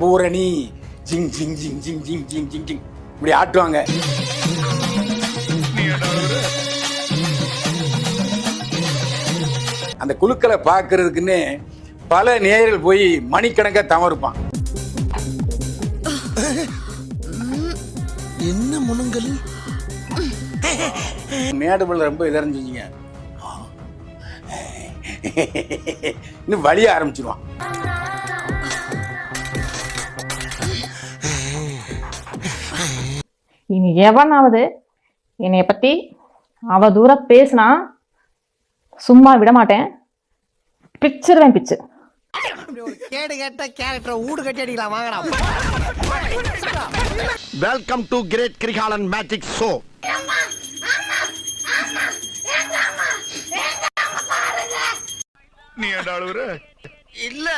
பூரணி? ஜிங் ஜிங் ஜிங் ஜிங் ஜிங் ஜிங் ஜிங் ஜிங். இப்படி ஆட்டுவாங்க. அந்த குழுக்களை பார்க்கறதுக்குன்னு பல நேயர்கள் போய் மணிக்கணக்கா தவறுப்பான். என்ன முனங்கல் மேடுபள்ள ரொம்ப இதறிஞ்சுங்க இன்னும் வலிய ஆரம்பிச்சிருவான். இனி எவனாவது என்னைய பத்தி அவ தூரம் பேசினா சும்மா விட மாட்டேன் பிச்சிருவேன் பிச்சு. கேடு கேட்ட கேரக்டர் ஊடு கட்டி அடிக்கலாம் வாங்கடா. Welcome to great Kirikalan magic show நீ அழுவுற? இல்ல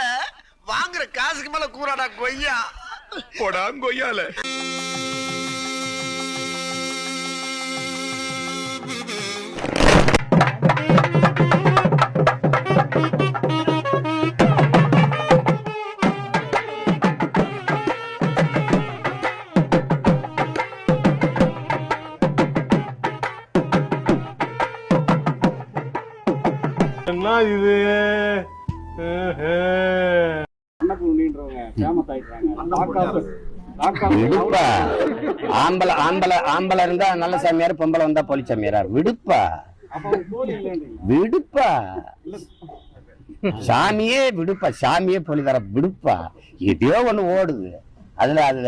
வாங்குற காசுக்கு மேல கூறாடா கொய்யா. போடா கொய்யால. விடுப்பா. ஆம்பளை ஆம்பளை ஆம்பளை இருந்தா நல்ல சாமியார் பொம்பளை வந்தா போலி சாமியாரா? விடுப்பா. விடுப்பா. சாமியே விடுப்பா. சாமியே போலி தர விடுப்பா. எதையோ ஒண்ணு ஓடுது. அதுல அது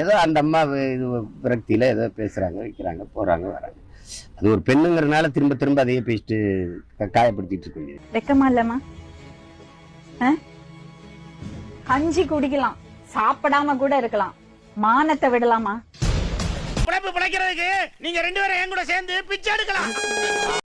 ஏதோ அந்த அம்மா இது விரக்தியில ஏதோ பேசுறாங்க வைக்கிறாங்க போறாங்க வராங்க. அது ஒரு பெண்ணுங்கிறதுனால திரும்ப திரும்ப அதையே பேசிட்டு காயப்படுத்திட்டு இருக்க முடியாது வெக்கமா இல்லம்மா? கஞ்சி குடிக்கலாம் சாப்பிடாம கூட இருக்கலாம். மானத்தை விடலாமா? பிழைப்பு பிழைக்கிறதுக்கு நீங்க ரெண்டு பேரும் என் கூட சேர்ந்து பிச்சை எடுக்கலாம்.